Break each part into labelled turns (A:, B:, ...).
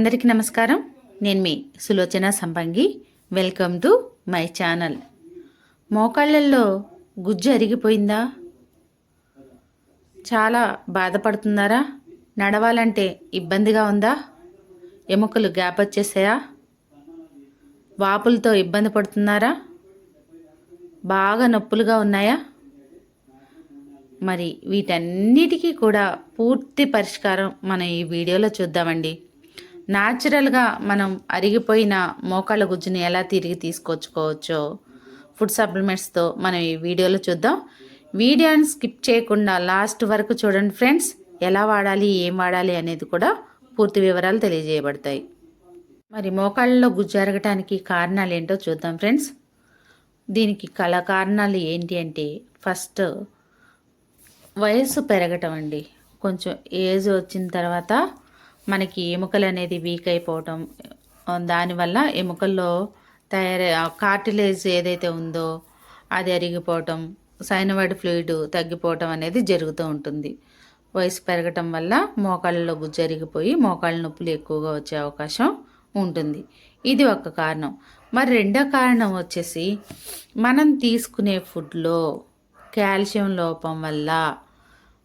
A: అందరికీ నమస్కారం. నేను మీ Sulochana Sampangi welcome to my channel మోకాళ్ళల్లో గుజ్జు అరిగిపోయిందా? చాలా బాధపడుతున్నారా? నడవాలంటే ఇబ్బందిగా ఉందా? ఎముకలు గ్యాప్ వచ్చేసాయా? వాపులతో ఇబ్బంది పడుతున్నారా? బాగా నొప్పులుగా ఉన్నాయా? మరి వీటన్నిటికీ కూడా పూర్తి పరిష్కారం మనం ఈ వీడియోలో చూద్దామండి. న్యాచురల్గా మనం అరిగిపోయిన మోకాళ్ళ గుజ్జుని ఎలా తిరిగి తీసుకొచ్చుకోవచ్చో ఫుడ్ సప్లిమెంట్స్తో మనం ఈ వీడియోలో చూద్దాం. వీడియోని స్కిప్ చేయకుండా లాస్ట్ వరకు చూడండి ఫ్రెండ్స్. ఎలా వాడాలి ఏం వాడాలి అనేది కూడా పూర్తి వివరాలు తెలియజేయబడతాయి. మరి మోకాళ్ళలో గుజ్జు అరగటానికి కారణాలు ఏంటో చూద్దాం ఫ్రెండ్స్. దీనికి కళ కారణాలు ఏంటి అంటే ఫస్ట్ వయసు పెరగటం అండి. కొంచెం ఏజ్ వచ్చిన తర్వాత మనకి ఎముకలు అనేది వీక్ అయిపోవటం దానివల్ల ఎముకల్లో తయారై కార్టిలేజ్ ఏదైతే ఉందో అది అరిగిపోవటం సైనవైడ్ ఫ్లూయిడ్ తగ్గిపోవటం అనేది జరుగుతూ ఉంటుంది. వయసు పెరగటం వల్ల మోకాళ్ళలో గుజ్జు అరిగిపోయి మోకాళ్ళ నొప్పులు ఎక్కువగా వచ్చే అవకాశం ఉంటుంది. ఇది ఒక కారణం. మరి రెండో కారణం వచ్చేసి మనం తీసుకునే ఫుడ్లో కాల్షియం లోపం వల్ల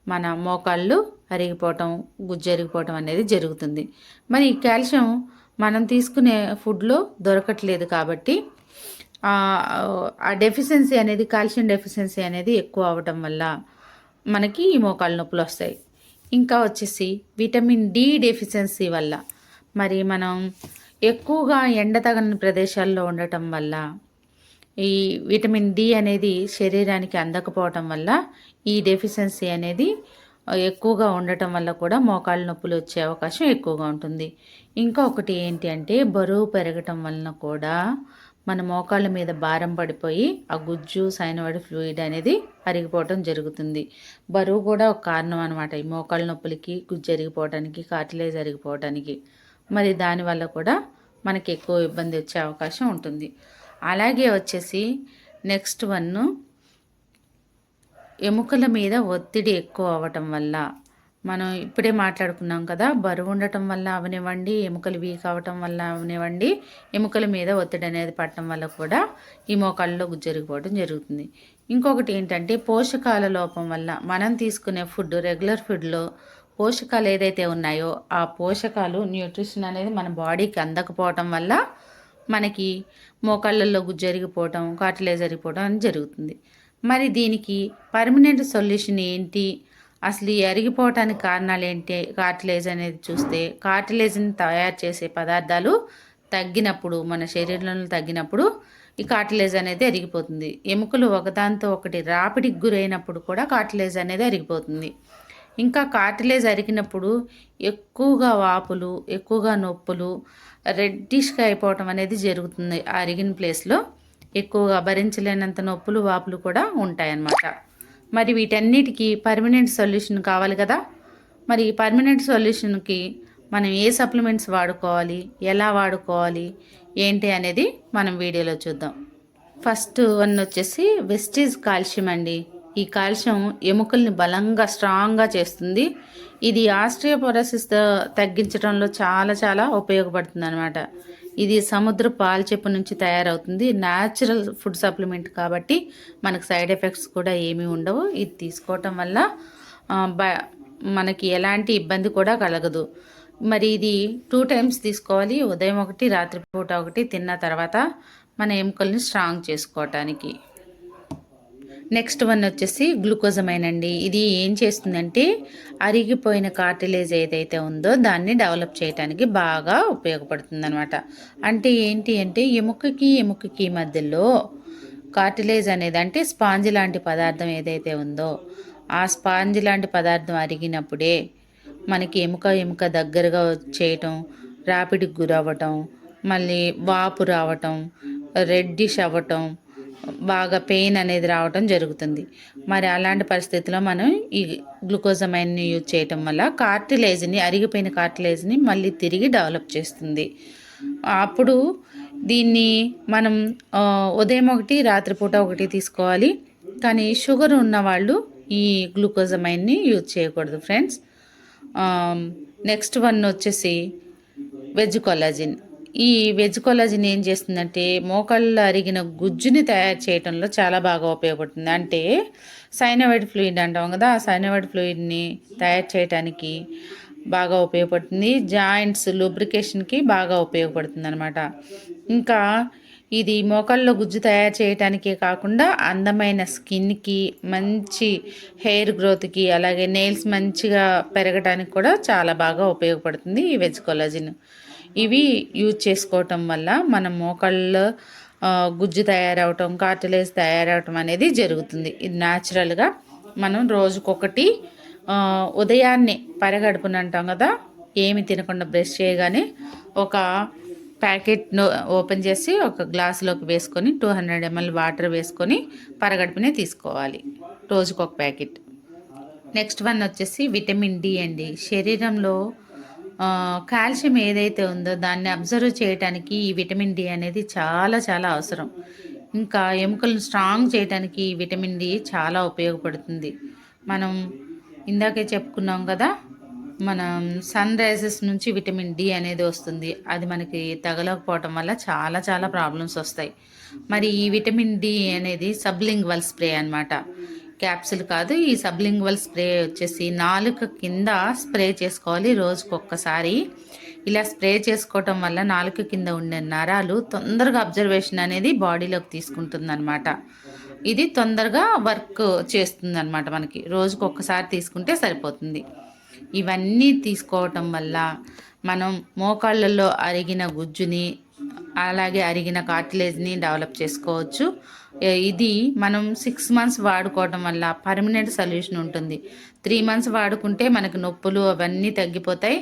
A: మన మోకాళ్ళు అరిగిపోవటం గుజ్జు అరిగిపోవటం అనేది జరుగుతుంది. మరి ఈ కాల్షియం మనం తీసుకునే ఫుడ్లో దొరకట్లేదు కాబట్టి ఆ డెఫిషియన్సీ అనేది కాల్షియం డెఫిషియన్సీ అనేది ఎక్కువ అవ్వటం వల్ల మనకి ఈ మోకాళ్ళ నొప్పులు వస్తాయి. ఇంకా వచ్చేసి విటమిన్ డి డెఫిషియన్సీ వల్ల మరి మనం ఎక్కువగా ఎండ తగని ప్రదేశాల్లో ఉండటం వల్ల ఈ విటమిన్ డి అనేది శరీరానికి అందకపోవటం వల్ల ఈ డెఫిషియన్సీ అనేది ఎక్కువగా ఉండటం వల్ల కూడా మోకాళ్ళ నొప్పులు వచ్చే అవకాశం ఎక్కువగా ఉంటుంది. ఇంకా ఒకటి ఏంటి అంటే బరువు పెరగటం వలన కూడా మన మోకాళ్ళ మీద భారం పడిపోయి ఆ గుజ్జు సైనవాడి ఫ్లూయిడ్ అనేది అరిగిపోవటం జరుగుతుంది. బరువు కూడా ఒక కారణం అనమాట ఈ మోకాళ్ళ నొప్పులకి గుజ్జు అరిగిపోవటానికి కార్టిలేజ్ అరిగిపోవటానికి. మరి దానివల్ల కూడా మనకి ఎక్కువ ఇబ్బంది వచ్చే అవకాశం ఉంటుంది. అలాగే వచ్చేసి నెక్స్ట్ వన్ ఎముకల మీద ఒత్తిడి ఎక్కువ అవ్వటం వల్ల మనం ఇప్పుడే మాట్లాడుకున్నాం కదా బరువు ఉండటం వల్ల అవనివ్వండి ఎముకలు వీక్ అవ్వటం వల్ల అవనివ్వండి ఎముకల మీద ఒత్తిడి అనేది పడటం వల్ల కూడా ఈ మోకాళ్ళలో జరిగిపోవడం జరుగుతుంది. ఇంకొకటి ఏంటంటే పోషకాల లోపం వల్ల మనం తీసుకునే ఫుడ్ రెగ్యులర్ ఫుడ్లో పోషకాలు ఏదైతే ఉన్నాయో ఆ పోషకాలు న్యూట్రిషన్ అనేది మన బాడీకి అందకపోవటం వల్ల మనకి మోకాళ్ళల్లో జరిగిపోవటం కాటిలే జరిగిపోవడం అని జరుగుతుంది. మరి దీనికి పర్మనెంట్ సొల్యూషన్ ఏంటి? అసలు ఈ అరిగిపోవటానికి కారణాలు ఏంటి కార్టిలేజ్ అనేది చూస్తే కార్టిలేజ్ని తయారు చేసే పదార్థాలు తగ్గినప్పుడు మన శరీరంలో తగ్గినప్పుడు ఈ కార్టిలేజ్ అనేది అరిగిపోతుంది. ఎముకలు ఒకదాంతో ఒకటి రాపిడికి గురైనప్పుడు కూడా కార్టిలేజ్ అనేది అరిగిపోతుంది. ఇంకా కార్టిలేజ్ అరిగినప్పుడు ఎక్కువగా వాపులు ఎక్కువగా నొప్పులు రెడ్డిష్గా అయిపోవటం అనేది జరుగుతుంది ఆ అరిగిన ప్లేస్లో ఎక్కువగా భరించలేనంత నొప్పులు వాపులు కూడా ఉంటాయన్నమాట. మరి వీటన్నిటికీ పర్మనెంట్ సొల్యూషన్ కావాలి కదా? మరి ఈ పర్మనెంట్ సొల్యూషన్కి మనం ఏ సప్లిమెంట్స్ వాడుకోవాలి? ఎలా వాడుకోవాలి? ఏంటి అనేది మనం వీడియోలో చూద్దాం. ఫస్ట్ వన్ వచ్చేసి వెస్టీజ్ కాల్షియం అండి. ఈ కాల్షియం ఎముకల్ని బలంగా స్ట్రాంగ్గా చేస్తుంది. ఇది ఆస్ట్రియోపొరసిస్ తగ్గించడంలో చాలా చాలా ఉపయోగపడుతుంది అనమాట ఇది సముద్ర పాల్చెప్పు నుంచి తయారవుతుంది. న్యాచురల్ ఫుడ్ సప్లిమెంట్ కాబట్టి మనకు సైడ్ ఎఫెక్ట్స్ కూడా ఏమీ ఉండవు. ఇది తీసుకోవటం వల్ల బ మనకి ఎలాంటి ఇబ్బంది కూడా కలగదు. మరి ఇది టూ టైమ్స్ తీసుకోవాలి. ఉదయం ఒకటి రాత్రిపూట ఒకటి తిన్న తర్వాత మన ఎముకల్ని స్ట్రాంగ్ చేసుకోవటానికి. నెక్స్ట్ వన్ వచ్చేసి గ్లూకోజమైన్ అండి ఇది ఏం చేస్తుందంటే అరిగిపోయిన కార్టిలేజ్ ఏదైతే ఉందో దాన్ని డెవలప్ చేయడానికి బాగా ఉపయోగపడుతుంది అనమాట అంటే ఏంటి అంటే ఎముకకి ఎముకకి మధ్యలో కార్టిలేజ్ అనేది అంటే స్పాంజ్ లాంటి పదార్థం ఏదైతే ఉందో ఆ స్పాంజ్ లాంటి పదార్థం అరిగినప్పుడే మనకి ఎముక ఎముక దగ్గరగా చేయటం ర్యాపిడ్కి గురవ్వటం మళ్ళీ వాపు రావటం రెడ్డిష్ అవ్వటం బాగా పెయిన్ అనేది రావటం జరుగుతుంది. మరి అలాంటి పరిస్థితిలో మనం ఈ గ్లూకోజమైన్ని యూజ్ చేయటం వల్ల కార్టిలేజ్ని అరిగిపోయిన కార్టిలేజ్ని మళ్ళీ తిరిగి డెవలప్ చేస్తుంది. అప్పుడు దీన్ని మనం ఉదయం ఒకటి రాత్రిపూట ఒకటి తీసుకోవాలి. కానీ షుగర్ ఉన్న వాళ్ళు ఈ గ్లూకోజమైన్ని యూజ్ చేయకూడదు ఫ్రెండ్స్. నెక్స్ట్ వన్ వచ్చేసి వెజ్ కొలాజిన్ ఈ వెజ్ కొలాజిన్ ఏం చేస్తుందంటే మోకాళ్ళ అరిగిన గుజ్జుని తయారు చేయడంలో చాలా బాగా ఉపయోగపడుతుంది. అంటే సైనవైడ్ ఫ్లూయిడ్ అంటాం కదా ఆ సైనవైడ్ ఫ్లూయిడ్ని తయారు చేయడానికి బాగా ఉపయోగపడుతుంది. జాయింట్స్ లూబ్రికేషన్కి బాగా ఉపయోగపడుతుంది అనమాట ఇంకా ఇది మోకాళ్ళలో గుజ్జు తయారు చేయటానికే కాకుండా అందమైన స్కిన్కి మంచి హెయిర్ గ్రోత్కి అలాగే నెయిల్స్ మంచిగా పెరగడానికి కూడా చాలా బాగా ఉపయోగపడుతుంది ఈ వెజ్ కొలాజిన్ ఇవి యూజ్ చేసుకోవటం వల్ల మన మోకాళ్ళలో గుజ్జు తయారవటం కార్టిలేజ్ తయారవటం అనేది జరుగుతుంది. ఇది న్యాచురల్గా మనం రోజుకొకటి ఉదయాన్నే పరగడుపున అంటాం కదా ఏమి తినకుండా బ్రష్ చేయగానే ఒక ప్యాకెట్ను ఓపెన్ చేసి ఒక గ్లాసులోకి వేసుకొని టూ హండ్రెడ్ ఎంఎల్ వాటర్ వేసుకొని పరగడుపునే తీసుకోవాలి రోజుకు ఒక ప్యాకెట్. నెక్స్ట్ వన్ వచ్చేసి విటమిన్ డి అండి. శరీరంలో కాల్షియం ఏదైతే ఉందో దాన్ని అబ్జర్వ్ చేయడానికి ఈ విటమిన్ డి అనేది చాలా చాలా అవసరం. ఇంకా ఎముకలను స్ట్రాంగ్ చేయడానికి ఈ విటమిన్ డి చాలా ఉపయోగపడుతుంది. మనం ఇందాకే చెప్పుకున్నాం కదా మనం సన్ రైజెస్ నుంచి విటమిన్ డి అనేది వస్తుంది. అది మనకి తగలకపోవటం వల్ల చాలా చాలా ప్రాబ్లమ్స్ వస్తాయి. మరి ఈ విటమిన్ డి అనేది సబ్లింగ్వల్ స్ప్రే అనమాట క్యాప్సిల్ కాదు ఈ సబ్లింగ్వల్ స్ప్రే వచ్చేసి నాలుక కింద స్ప్రే చేసుకోవాలి రోజుకు ఒక్కసారి ఇలా స్ప్రే చేసుకోవటం వల్ల నాలుక కింద ఉండే నరాలు తొందరగా అబ్జర్వేషన్ అనేది బాడీలోకి తీసుకుంటుంది అనమాట ఇది తొందరగా వర్క్ చేస్తుందన్నమాట మనకి. రోజుకు ఒక్కసారి తీసుకుంటే సరిపోతుంది. ఇవన్నీ తీసుకోవటం వల్ల మనం మోకాళ్ళల్లో అరిగిన గుజ్జుని అలాగే అరిగిన కార్టిలేజ్ని డెవలప్ చేసుకోవచ్చు. ఇది మనం సిక్స్ మంత్స్ వాడుకోవడం వల్ల పర్మనెంట్ సొల్యూషన్ ఉంటుంది. త్రీ మంత్స్ వాడుకుంటే మనకు నొప్పులు అవన్నీ తగ్గిపోతాయి.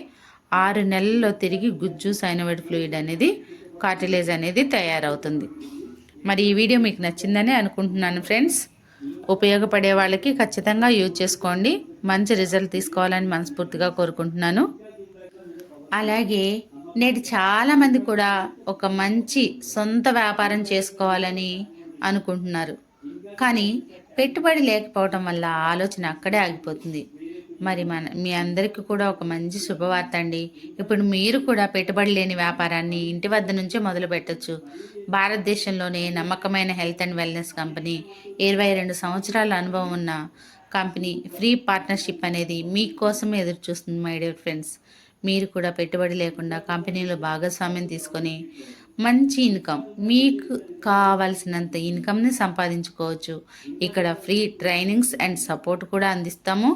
A: ఆరు నెలల్లో తిరిగి గుజ్జు సైనవైడ్ ఫ్లూయిడ్ అనేది కార్టిలేజ్ అనేది తయారవుతుంది. మరి ఈ వీడియో మీకు నచ్చిందని అనుకుంటున్నాను ఫ్రెండ్స్ ఉపయోగపడే వాళ్ళకి ఖచ్చితంగా యూజ్ చేసుకోండి. మంచి రిజల్ట్ తీసుకోవాలని మనస్ఫూర్తిగా కోరుకుంటున్నాను. అలాగే నేటి చాలామంది కూడా ఒక మంచి సొంత వ్యాపారం చేసుకోవాలని అనుకుంటున్నారు. కానీ పెట్టుబడి లేకపోవటం వల్ల ఆలోచన అక్కడే ఆగిపోతుంది. మరి మన మీ అందరికీ కూడా ఒక మంచి శుభవార్త అండి. ఇప్పుడు మీరు కూడా పెట్టుబడి లేని వ్యాపారాన్ని ఇంటి వద్ద నుంచే మొదలు పెట్టచ్చు. భారతదేశంలోనే నమ్మకమైన హెల్త్ అండ్ వెల్నెస్ కంపెనీ ఇరవై రెండు సంవత్సరాల అనుభవం ఉన్న కంపెనీ ఫ్రీ పార్ట్నర్షిప్ అనేది మీకోసమే ఎదురు చూస్తుంది మై డియర్ ఫ్రెండ్స్. మీరు కూడా పెట్టుబడి లేకుండా కంపెనీలో భాగస్వామ్యం తీసుకొని మంచి ఇన్కమ్. మీకు కావాల్సినంత ఇన్కమ్ని సంపాదించుకోవచ్చు. ఇక్కడ ఫ్రీ ట్రైనింగ్స్ అండ్ సపోర్ట్ కూడా అందిస్తాము.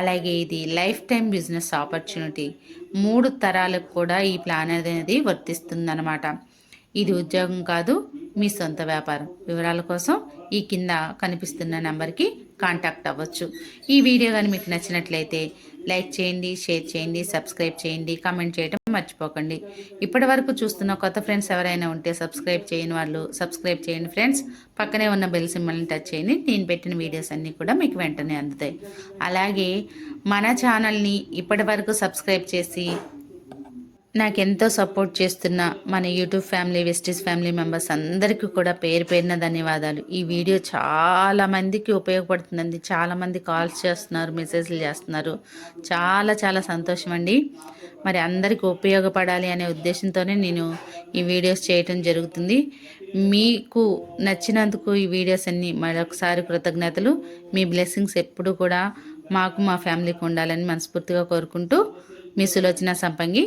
A: అలాగే ఇది లైఫ్ టైం బిజినెస్ ఆపర్చునిటీ. మూడు తరాలకు కూడా ఈ ప్లాన్ అనేది వర్తిస్తుందన్నమాట. ఇది ఉద్యోగం కాదు మీ సొంత వ్యాపారం. వివరాల కోసం ఈ కింద కనిపిస్తున్న నెంబర్కి కాంటాక్ట్ అవ్వచ్చు. ఈ వీడియో కానీ మీకు నచ్చినట్లయితే లైక్ చేయండి షేర్ చేయండి సబ్స్క్రైబ్ చేయండి కామెంట్ చేయడం మర్చిపోకండి. ఇప్పటి వరకు చూస్తున్న కొత్త ఫ్రెండ్స్ ఎవరైనా ఉంటే సబ్స్క్రైబ్ చేయని వాళ్ళు సబ్స్క్రైబ్ చేయండి ఫ్రెండ్స్. పక్కనే ఉన్న బెల్ సింబల్ని టచ్ చేయండి. నేను పెట్టిన వీడియోస్ అన్నీ కూడా మీకు వెంటనే అందుతాయి. అలాగే మన ఛానల్ని ఇప్పటి వరకు సబ్స్క్రైబ్ చేసి నాకు ఎంతో సపోర్ట్ చేస్తున్న మన YouTube family Vestige family members అందరికీ కూడా పేరు పేరిన ధన్యవాదాలు. ఈ వీడియో చాలా మందికి ఉపయోగపడుతుందండి. చాలామంది కాల్స్ చేస్తున్నారు మెసేజ్లు చేస్తున్నారు. చాలా చాలా సంతోషం అండి. మరి అందరికీ ఉపయోగపడాలి అనే ఉద్దేశంతోనే నేను ఈ వీడియోస్ చేయటం జరుగుతుంది. మీకు నచ్చినందుకు ఈ వీడియోస్ అన్ని మరొకసారి కృతజ్ఞతలు. మీ బ్లెస్సింగ్స్ ఎప్పుడు కూడా మాకు మా ఫ్యామిలీకి ఉండాలని మనస్ఫూర్తిగా కోరుకుంటూ మీ సులోచన సంపంగి